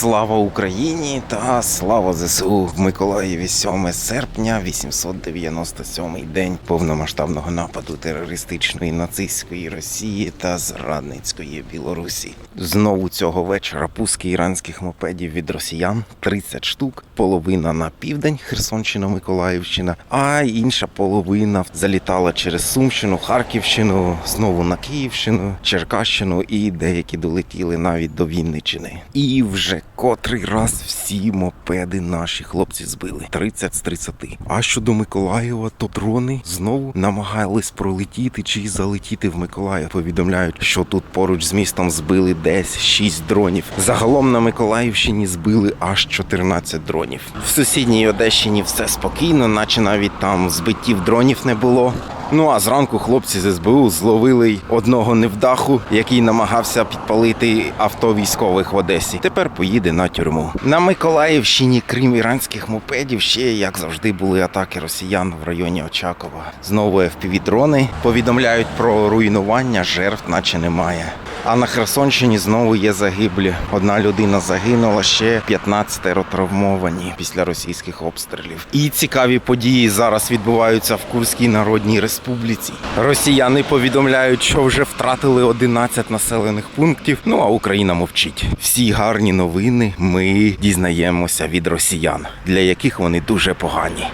Слава Україні та слава ЗСУ в Миколаєві 7 серпня, 897 день повномасштабного нападу терористичної нацистської Росії та зрадницької Білорусі. Знову цього вечора пуски іранських мопедів від росіян 30 штук, половина на південь Херсонщина, Миколаївщина, а інша половина залітала через Сумщину, Харківщину, знову на Київщину, Черкащину і деякі долетіли навіть до Вінничини. І вже котрий раз всі мопеди наші хлопці збили 30 з 30. А щодо Миколаєва, то дрони знову намагались пролетіти чи залетіти в Миколаїв. Повідомляють, що тут поруч з містом збили десь 6 дронів. Загалом на Миколаївщині збили аж 14 дронів. В сусідній Одещині все спокійно, наче навіть там збиттів дронів не було. Ну а зранку хлопці з СБУ зловили одного невдаху, який намагався підпалити авто військових в Одесі. Тепер поїде на тюрму. На Миколаївщині, крім іранських мопедів, ще як завжди були атаки росіян в районі Очакова. Знову FPV-дрони повідомляють про руйнування, жертв, наче немає. А на Херсонщині знову є загиблі. Одна людина загинула, ще 15 травмовані після російських обстрілів. І цікаві події зараз відбуваються в Курській Народній Республіці. Росіяни повідомляють, що вже втратили 11 населених пунктів. Ну а Україна мовчить. Всі гарні новини ми дізнаємося від росіян, для яких вони дуже погані.